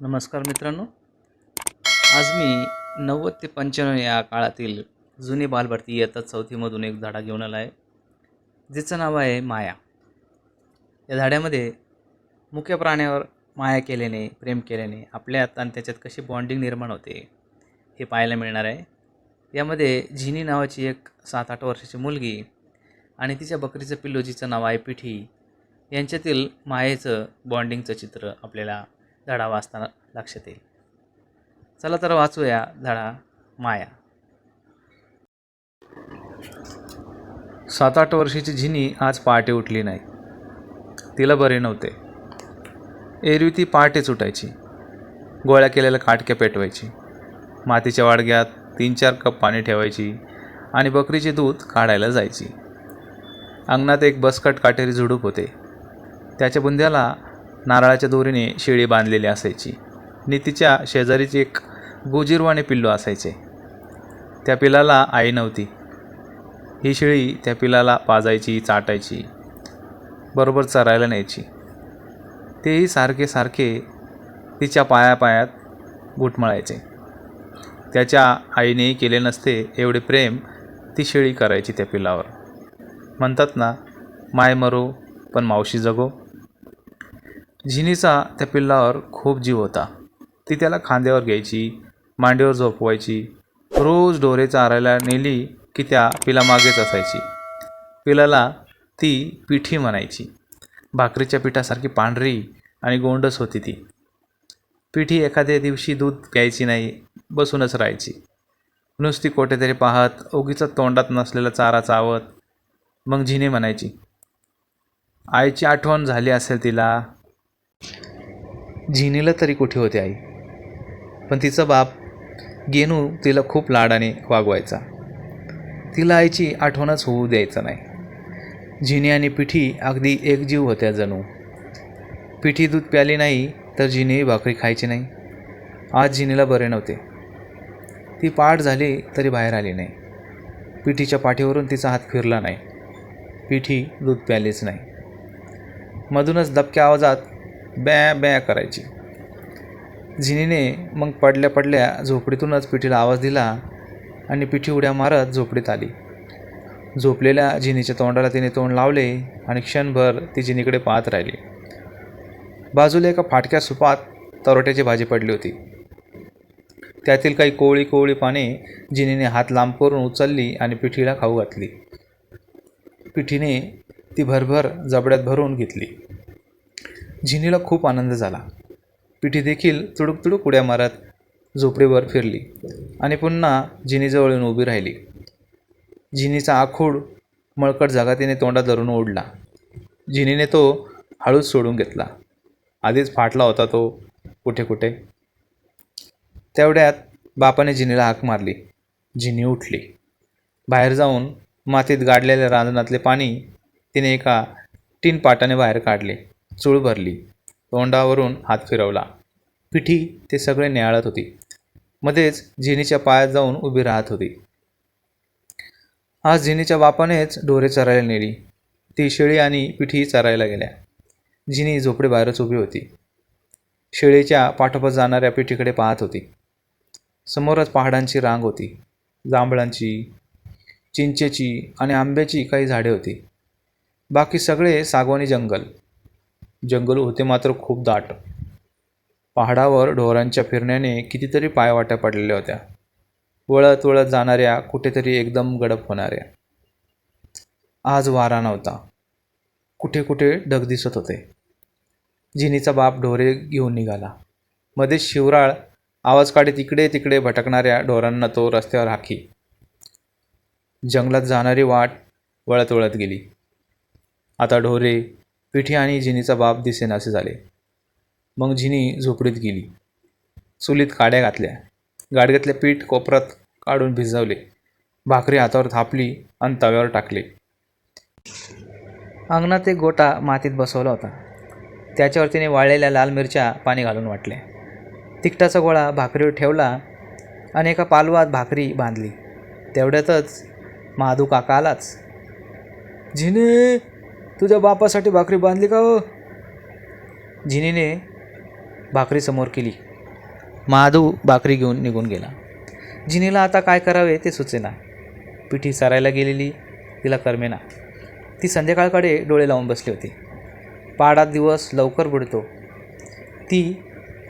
नमस्कार मित्रांनो. आज मी नव्वद ते पंच्याण्णव या काळातील जुनी बालभारती इयत्ता चौथीमधून एक झाडा घेऊन आला आहे. जिचं नाव आहे माया. या झाड्यामध्ये मुख्य प्राण्यावर माया केल्याने प्रेम केल्याने आपल्यात आणि त्याच्यात कशी बॉन्डिंग निर्माण होते हे पाहायला मिळणार आहे. यामध्ये झिनी नावाची एक सात आठ वर्षाची मुलगी आणि तिच्या बकरीचं पिल्लू जिचं नाव आहे पिठी. यांच्यातील मायेचं बॉन्डिंगचं चित्र आपल्याला धडा वाचताना लक्षात येईल. चला तर वाचूया धडा माया. सात आठ वर्षाची झिनी आज पहाटे उठली नाही. तिला बरे नव्हते. एरवी ती पहाटेच उठायची गोळ्या केलेल्या काटक्या पेटवायची. मातीच्या वाडग्यात तीन चार कप पाणी ठेवायची आणि बकरीचे दूध काढायला जायची. अंगणात एक बसकट काटेरी झुडूप होते. त्याच्या बुंद्याला नारळाच्या दोरीने शेळी बांधलेली असायची. आणि तिच्या शेजारीच एक गोजीरवाणे पिल्लू असायचे. त्या पिलाला आई नव्हती. ही शेळी त्या पिलाला पाजायची चाटायची बरोबर चरायला न्यायची. तेही सारखे सारखे तिच्या पायापायात घुटमळायचे. त्याच्या आईनेही केले नसते एवढे प्रेम ती शेळी करायची त्या पिलावर. म्हणतात ना माय मरो पण मावशी जगो. झिनीचा त्या पिल्लावर खूप जीव होता. ती त्याला खांद्यावर घ्यायची मांडीवर झोपवायची रोज डोरे चारायला नेली की त्या पिलामागेच असायची. पिलाला ती पिठी म्हणायची. भाकरीच्या पिठासारखी पांढरी आणि गोंडस होती ती. पिठी एखाद्या दिवशी दूध प्यायची नाही बसूनच राहायची. नुसती कोठेतरी पाहत उगीच तोंडात नसलेला चारा चावत मग झिने म्हणायची आईची आठवण झाली असेल तिला झिनीला तरी कुठे होते आई? पण तिचा बाप गेनू तिला खूप लाडाने वागवायचा. तिला आईची आठवणच होऊ द्यायचं नाही. झिनी आणि पिठी अगदी एकजीव होत्या जणू. पिठी दूध प्याली नाही तर झिनी भाकरी खायची नाही. आज झिनीला बरे नव्हते. ती पाठ झाली तरी बाहेर आली नाही. पिठीच्या पाठीवरून तिचा हात फिरला नाही. पिठी दूध प्यालीच नाही. मधूनच दबक्या आवाजात बॅ बॅ करायची. झिनीने मग पडल्या पडल्या झोपडीतूनच पिठीला आवाज दिला आणि पिठी उड्या मारत झोपडीत आली. झोपलेल्या झिनीच्या तोंडाला तिने तोंड लावले आणि क्षणभर ती झिनीकडे पाहत राहिली. बाजूला एका फाटक्या सुपात तरोट्याची भाजी पडली होती. त्यातील काही कोवळी कोवळी पाने जिनीने हात लांब करून उचलली आणि पिठीला खाऊ घातली. पिठीने ती भरभर जबड्यात भरून घेतली. झिनीला खूप आनंद झाला. पिठी देखील तुडूक तुडूक उड्या मारत झोपडीवर फिरली आणि पुन्हा झिनीजवळ येऊन उभी राहिली. झिनीचा आखूड मळकट जागा तिने तोंडात धरून ओढला. झिनीने तो हळूच सोडून घेतला. आधीच फाटला होता तो कुठे कुठे. तेवढ्यात बापाने झिनीला हाक मारली. झिनी उठली. बाहेर जाऊन मातीत गाडलेल्या रांजणातले पाणी तिने एका टीन पाटाने बाहेर काढले. चूळ भरली. तोंडावरून हात फिरवला. पिठी ते सगळे न्याळत होती. मध्येच झिनीच्या पायात जाऊन उभी राहत होती. आज झिनीच्या बापानेच ढोरे चरायला नेली. ती शेळी आणि पिठी चरायला गेल्या. झिनी झोपडी बाहेरच उभी होती. शेळीच्या पाठोपाठ जाणाऱ्या पिठीकडे पाहत होती. समोरच पहाडांची रांग होती. जांभळांची चिंचेची आणि आंब्याची काही झाडे होती. बाकी सगळे सागवानी जंगल. जंगल होते मात्र खूप दाट. पहाडावर ढोरांच्या फिरण्याने कितीतरी पायवाट्या पडलेल्या होत्या. वळत वळत जाणाऱ्या कुठेतरी एकदम गडप होणाऱ्या. आज वारा नव्हता. कुठे कुठे ढग दिसत होते. जिनीचा बाप ढोरे घेऊन निघाला. मध्ये शिवराळ आवाज काढत इकडे तिकडे भटकणाऱ्या ढोरांना तो रस्त्यावर हाकी. जंगलात जाणारी वाट वळत वळत गेली. आता ढोरे पिठी आणि जिनीचा बाप दिसेनासे झाले. मग जिनी झोपडीत गेली. चुलीत काड्या घातल्या. गाडग्यातल्या पीठ कोपरात काढून भिजवले. भाकरी हातावर थापली आणि तव्यावर टाकले. अंगणात एक गोटा मातीत बसवला होता. त्याच्यावर तिने वाळलेल्या लाल मिरच्या पाणी घालून वाटल्या. तिखटाचा गोळा भाकरीवर ठेवला आणि एका पालवात भाकरी बांधली. तेवढ्यातच माधू काका आलाच. झिने तुझ्या बापासाठी भाकरी बांधली का हो? जिनीने भाकरी समोर केली. महादेव भाकरी घेऊन निघून गेला. जिनीला आता काय करावे ते सुचेना. पिठी सरायला गेलेली तिला करमेना. ती संध्याकाळकडे डोळे लावून बसली होती. पाडा दिवस लवकर बुडतो. ती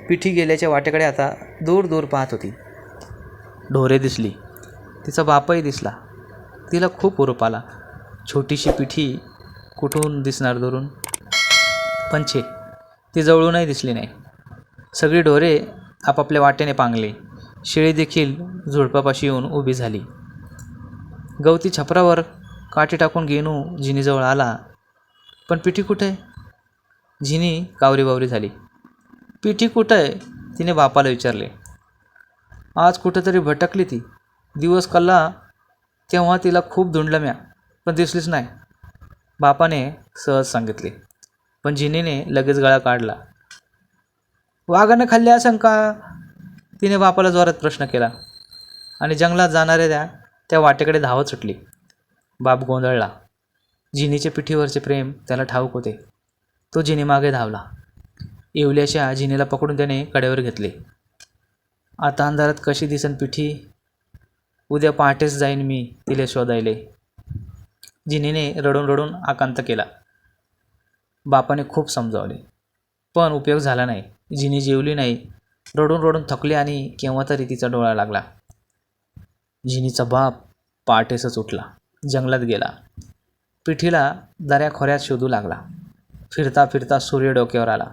पिठी गेल्याच्या वाटेकडे आता दूर दूर पाहत होती. ढोरे दिसली. तिचा बापही दिसला. तिला खूप उरूप आला. छोटीशी पिठी कुठून दिसणार दुरून पंछे. ती जवळूनही दिसली नाही. सगळी ढोरे आपापल्या वाटेने पांगले. शेळी देखील झुडपापाशी येऊन उभी झाली. गवती छपरावर काठी टाकून गेनू जिनीजवळ आला. पण पिठी कुठे? आहे कावरीबावरी कावरी बावरी झाली. पिठी कुठं? आहे तिने बापाला विचारले. आज कुठंतरी भटकली ती. दिवस कल्ला तेव्हा तिला खूप धुंडलं म्या पण दिसलीच नाही. बापाने सहज सांगितले. पण जिनीने लगेच गळा काढला. वाघानं खाल्ल्या असं का तिने बापाला जोरात प्रश्न केला. आणि जंगलात जाणाऱ्या त्या त्या वाटेकडे धावत सुटली. बाप गोंधळला. जिनीच्या पिठीवरचे प्रेम त्याला ठाऊक होते. तो जिनी मागे धावला. येवल्याच्या जिनीला पकडून त्याने कडेवर घेतले. आता अंधारात कशी दिसन पिठी? उद्या पहाटेच जाईन मी तिले शोधायले. जिनीने रडून रडून आकांत केला. बापाने खूप समजावले. पण उपयोग झाला नाही. जिनी जेवली नाही. रडून रडून थकली आणि केव्हा तरी तिचा डोळा लागला. जिनीचा बाप पहाटेसच उठला. जंगलात गेला. पिठीला दऱ्या खोऱ्यात शोधू लागला. फिरता फिरता सूर्य डोक्यावर आला.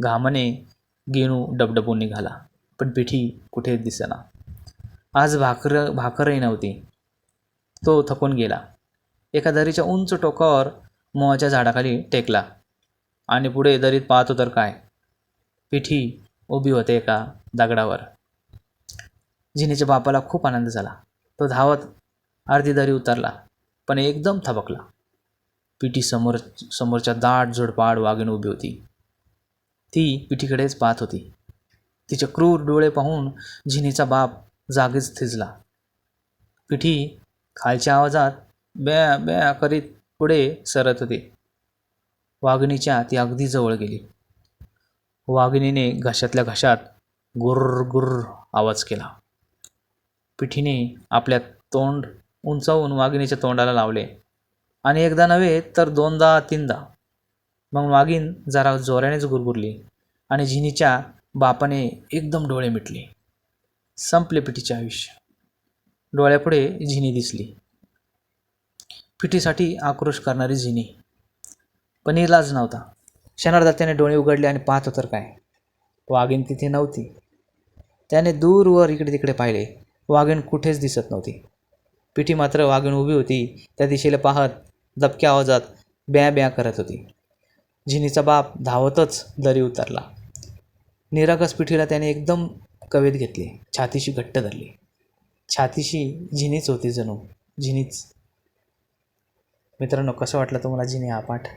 घामाने गेणू डबडबून निघाला. पण पिठी कुठेच दिसेना. आज भाकर भाकरही नव्हती. तो थकून गेला. एका दरीच्या उंच टोकावर मोहाच्या झाडाखाली टेकला. आणि पुढे दरीत पाहतो तर काय? पिठी उभी होते एका दगडावर. जिनेच्या बापाला खूप आनंद झाला. तो धावत अर्धी दरी उतरला पण एकदम थबकला. पिठी समोर समोरच्या दाट झुडपाड वागीन उभी होती. ती पिठीकडेच पाहत होती. तिचे क्रूर डोळे पाहून झिनीचा बाप जागीच थिजला. पिठी खालच्या आवाजात ब्या ब्या करीत पुढे सरत होती. वाघिणीच्या ती अगदी जवळ गेली. वाघिणीने घशातल्या घशात गुर्र गुर्र आवाज केला. पिठीने आपल्या तोंड उंचावून वाघिणीच्या तोंडाला लावले. आणि एकदा नव्हे तर दोनदा तीनदा. मग वाघीण जरा जोरानेच गुरगुरली आणि झिनीच्या बापाने एकदम डोळे मिटले. संपले पिठीचे आयुष्य. डोळ्यापुढे झिनी दिसली. पिठीसाठी आक्रोश करणारी जिनी. पण इलाज नव्हता. क्षणार्धात त्याने डोळे उघडले आणि पाहतो तर काय. वाघीण तिथे नव्हती. त्याने दूरवर इकडे तिकडे पाहिले. वाघीण कुठेच दिसत नव्हती. पिठी मात्र वाघीण उभी होती. त्या दिशेला पाहत दबक्या आवाजात ब्या ब्या करत होती. जिनीचा बाप धावतच दरी उतरला. निरागस पिठीला त्याने एकदम कवेत घेतले. छातीशी घट्ट धरली. छातीशी झिनीच होती जणू. झिनीच मित्रांनो कसं वाटलं तुम्हाला जिने हा पाठ?